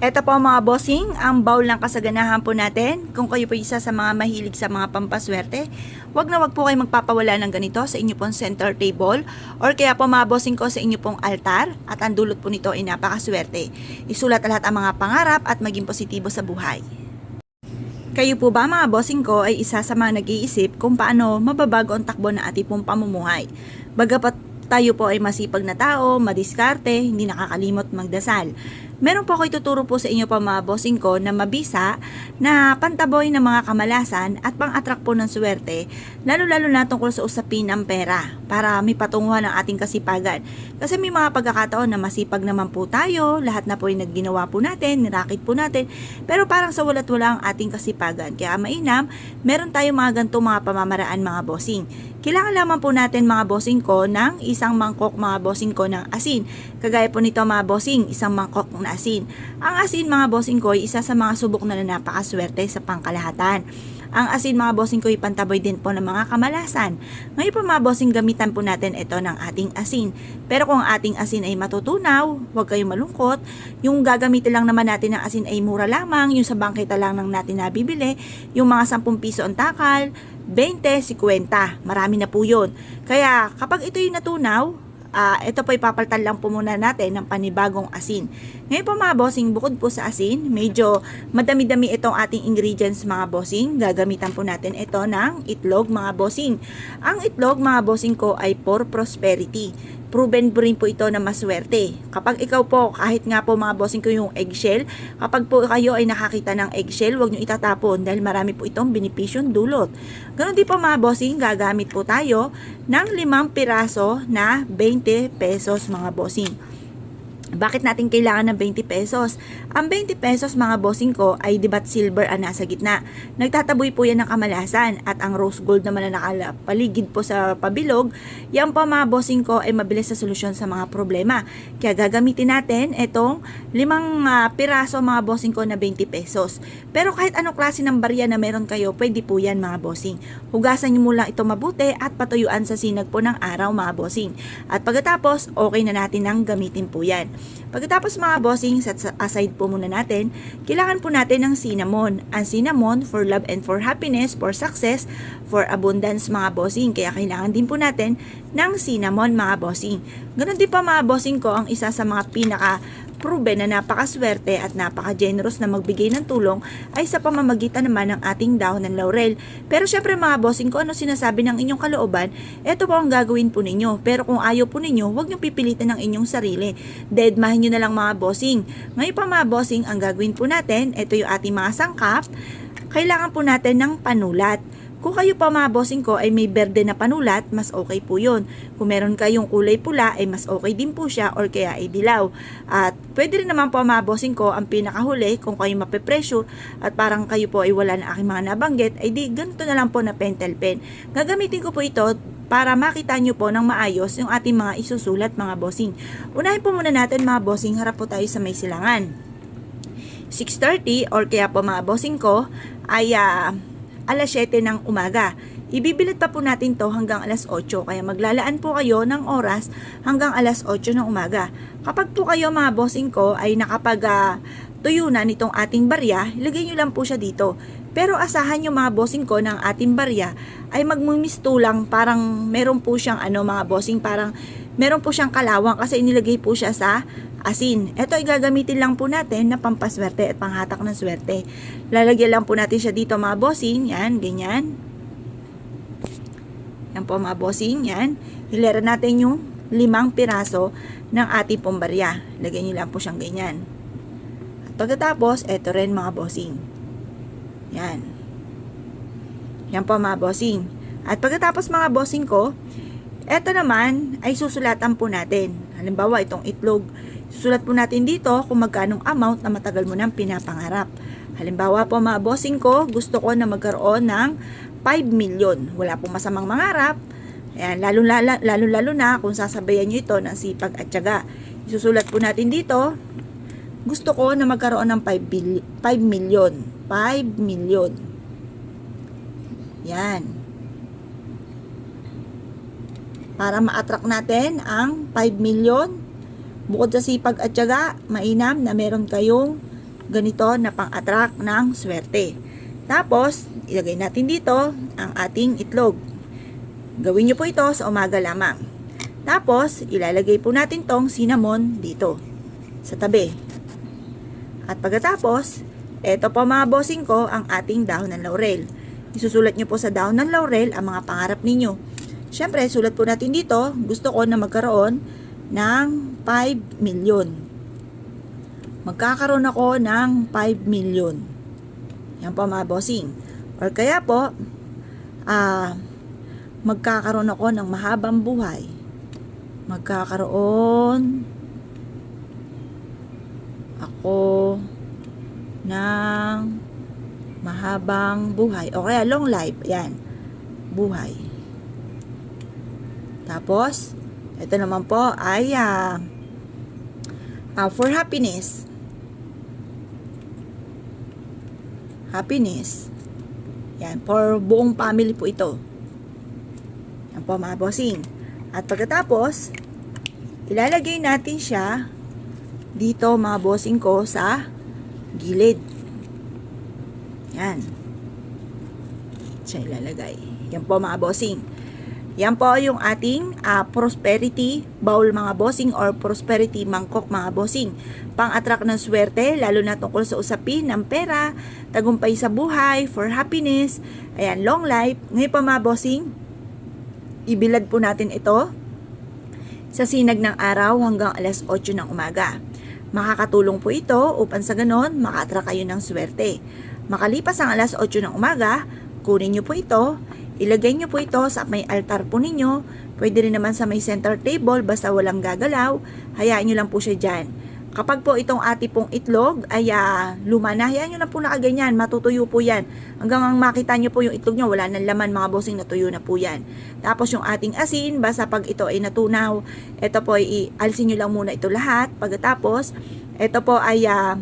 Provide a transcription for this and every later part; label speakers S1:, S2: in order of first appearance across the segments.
S1: Ito po mga bossing, ang bowl ng kasaganahan po natin. Kung kayo po isa sa mga mahilig sa mga pampaswerte, wag na wag po kayo magpapawala ng ganito sa inyo pong center table or kaya po mga bossing ko sa inyo pong altar at ang dulot po nito ay napakaswerte. Isulat lahat ang mga pangarap at maging positibo sa buhay. Kayo po ba mga bossing ko ay isa sa mga nag-iisip kung paano mababago ang takbo ng ating pong pamumuhay. Bagapat tayo po ay masipag na tao, madiskarte, hindi nakakalimot magdasal. Meron po ako ituturo po sa inyo pa mga bossing ko na mabisa na pantaboy ng mga kamalasan at pang-attract po ng swerte, lalo-lalo na tungkol sa usapin ng pera para may patunguhan ng ating kasipagan. Kasi may mga pagkakataon na masipag naman po tayo, lahat na po yung nagginawa po natin, nirakit po natin, pero parang sa walat wala ang ating kasipagan. Kaya mainam, meron tayong mga ganito mga pamamaraan mga bossing. Kailangan lamang po natin mga bossing ko ng isang mangkok mga bossing ko ng asin. Kagaya po nito mga bossing, isang mangkok na asin. Ang asin mga bossing ko ay isa sa mga subok na napakaswerte sa pangkalahatan. Ang asin mga bossing ko ay pantaboy din po ng mga kamalasan. Ngayon po mga bossing gamitan po natin ito ng ating asin. Pero kung ang ating asin ay matutunaw, huwag kayong malungkot. Yung gagamitin lang naman natin ng asin ay mura lamang, yung sa bangketa lang nang natin nabibili, yung mga 10 piso ang takal, 20, 50. Marami na po yun. Kaya kapag ito yung natunaw, ah ito po ipapalitan lang po muna natin ng panibagong asin. Ngayon po mga bossing, bukod po sa asin, medyo madami-dami itong ating ingredients mga bossing. Gagamitan po natin ito ng itlog mga bossing. Ang itlog mga bossing ko ay for prosperity proven po rin po ito na maswerte. Kapag ikaw po, kahit nga po mga bossing ko yung eggshell, kapag po kayo ay nakakita ng eggshell, huwag nyo itatapon dahil marami po itong benepisyon dulot. Ganon din po mga bossing, gagamit po tayo ng limang piraso na 20 pesos mga bossing. Bakit natin kailangan ng 20 pesos? Ang 20 pesos mga bossing ko ay dibat silver ang nasa gitna. Nagtataboy po yan ng kamalasan at ang rose gold naman na nakapaligid po sa pabilog, yan po mga bossing ko ay mabilis sa solusyon sa mga problema. Kaya gagamitin natin itong limang ah, piraso mga bossing ko na 20 pesos. Pero kahit anong klase ng barya na meron kayo, pwede po yan mga bossing. Hugasan nyo muna ito mabuti at patuyuan sa sinag po ng araw mga bossing. At pagkatapos, okay na natin nang gamitin po yan. Pagkatapos mga bossing, set aside po muna natin, kailangan po natin ng cinnamon. Ang cinnamon for love and for happiness, for success, for abundance mga bossing. Kaya kailangan din po natin ng cinnamon mga bossing. Ganon din pa mga bossing ko ang isa sa mga pinaka proven na napakaswerte at napaka-generous na magbigay ng tulong ay sa pamamagitan naman ng ating dahon ng laurel. Pero syempre mga bossing ko, ano sinasabi ng inyong kalooban, ito po ang gagawin po ninyo. Pero kung ayaw po ninyo, huwag niyong pipilitin ng inyong sarili. Deadmahin nyo na lang mga bossing. Ngayon pa mga bossing, ang gagawin po natin, ito yung ating mga sangkap, kailangan po natin ng panulat. Kung kayo pa mga bossing ko ay may berde na panulat, mas okay po yun. Kung meron kayong kulay pula, ay mas okay din po siya or kaya ay dilaw. At pwede rin naman po mga bossing ko, ang pinakahuli, kung kayo mape-pressure at parang kayo po ay wala na aking mga nabanggit, ay di ganito na lang po na pentel pen. Gagamitin ko po ito para makita nyo po ng maayos yung ating mga isusulat mga bossing. Unahin po muna natin mga bossing, harap po tayo sa may silangan. 6.30 or kaya po mga bossing ko ay ah, alas 7 ng umaga. Ibibilad pa po natin to hanggang alas 8 kaya maglalaan po kayo ng oras hanggang alas 8 ng umaga. Kapag po kayo mga bossing ko ay nakapag ah, tuyo na nitong ating barya, ilagay nyo lang po siya dito. Pero asahan nyo mga bossing ko ng ating barya ay magmumisto lang parang meron po siyang ano mga bossing parang meron po siyang kalawang kasi inilagay po siya sa asin. Ito ay gagamitin lang po natin na pampaswerte at panghatak ng swerte. Lalagyan lang po natin siya dito mga bossing. Yan, ganyan. Yan po mga. Yan. Hilera natin yung limang piraso ng ating pong barya. Lagyan nyo lang po siyang ganyan. At pagkatapos, ito rin mga bossing. Yan. Yan po mga bossing. At pagkatapos mga bossing ko, eto naman ay susulatan po natin. Halimbawa, itong itlog. Susulat po natin dito kung magkanong amount na matagal mo nang pinapangarap. Halimbawa po mga bossing ko, gusto ko na magkaroon ng 5 million. Wala pong masamang mangarap. Ayan, lalo, lalo, lalo, lalo na kung sasabayan nyo ito ng sipag at tiyaga. Isusulat po natin dito, gusto ko na magkaroon ng 5, bil- 5 million. 5 million. Yan. Para ma-attract natin ang 5 million, bukod sa sipag at tiyaga, mainam na meron kayong ganito na pang-attract ng swerte. Tapos, ilagay natin dito ang ating itlog. Gawin nyo po ito sa umaga lamang. Tapos, ilalagay po natin tong cinnamon dito, sa tabi. At pagkatapos, eto po mga bossing ko ang ating dahon ng laurel. Isusulat nyo po sa dahon ng laurel ang mga pangarap ninyo. Siyempre, sulat po natin dito, gusto ko na magkaroon ng 5 million. Magkakaroon ako ng 5 million. Yan po mga bossing. Or kaya po, ah, magkakaroon ako ng mahabang buhay. Magkakaroon ako ng mahabang buhay. O kaya long life. Yan. Buhay. Tapos, ito naman po ay ah, ah, for happiness. Happiness. Yan, for buong family po ito. Yan po mga bossing. At pagkatapos, ilalagay natin siya dito mga bossing ko sa gilid. Yan. Siya ilalagay. Yan po mga bossing. Yan po yung ating ah, prosperity bowl mga bossing or prosperity mangkok mga bossing. Pang-attract ng swerte, lalo na tungkol sa usapin ng pera, tagumpay sa buhay, for happiness, ayan, long life. Ngayon po mga bossing, ibilad po natin ito sa sinag ng araw hanggang alas 8 ng umaga. Makakatulong po ito upang sa ganon maka-attract kayo ng swerte. Makalipas ang alas 8 ng umaga, kunin nyo po ito, ilagay nyo po ito sa may altar po ninyo, pwede rin naman sa may center table basta walang gagalaw, hayaan nyo lang po siya dyan. Kapag po itong ati pong itlog ay ah, luma na, hayaan nyo lang po nakaganyan, matutuyo po yan. Hanggang ang makita nyo po yung itlog nyo, wala nang laman mga bossing, natuyo na po yan. Tapos yung ating asin, basta pag ito ay natunaw, ito po ay alisin nyo lang muna ito lahat. Pagkatapos, ito po ay ah,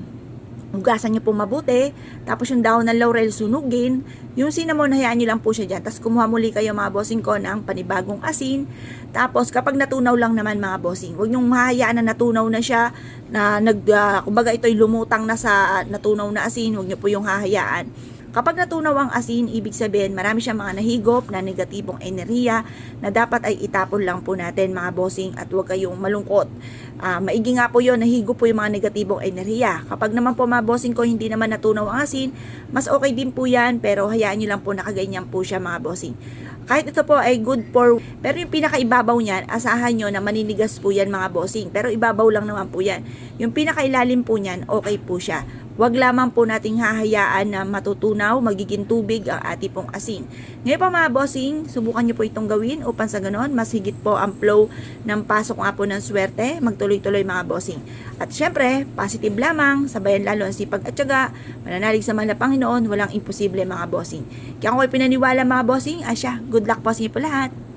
S1: Hugasan nyo po mabuti. Tapos yung dahon ng laurel sunugin. Yung cinnamon, hayaan nyo lang po siya dyan. Tapos kumuha muli kayo mga bossing ko ng panibagong asin. Tapos kapag natunaw lang naman mga bossing, huwag nyong mahayaan na natunaw na siya. Na nag, ah, kumbaga ito'y lumutang na sa natunaw na asin. Huwag nyo po yung hahayaan. Kapag natunaw ang asin, ibig sabihin marami siyang mga nahigop na negatibong enerhiya na dapat ay itapon lang po natin mga bossing at huwag kayong malungkot. Ah, maigi nga po yon nahigop po yung mga negatibong enerhiya. Kapag naman po mga bossing ko hindi naman natunaw ang asin, mas okay din po yan pero hayaan nyo lang po nakaganyan po siya mga bossing. Kahit ito po ay good for, pero yung pinakaibabaw niyan, asahan nyo na maninigas po yan mga bossing. Pero ibabaw lang naman po yan. Yung pinakailalim po niyan, okay po siya. Huwag lamang po nating hahayaan na matutunaw, magiging tubig ang ati pong asin. Ngayon pa mga bossing, subukan nyo po itong gawin upang sa ganon, mas higit po ang flow ng pasok nga po ng swerte, magtuloy-tuloy mga bossing. At syempre, positive lamang, sabayan lalo ang sipag at syaga, mananalig sa mga Panginoon, walang imposible mga bossing. Kaya kung kayo pinaniwala mga bossing, asya, good luck po sa inyo po lahat.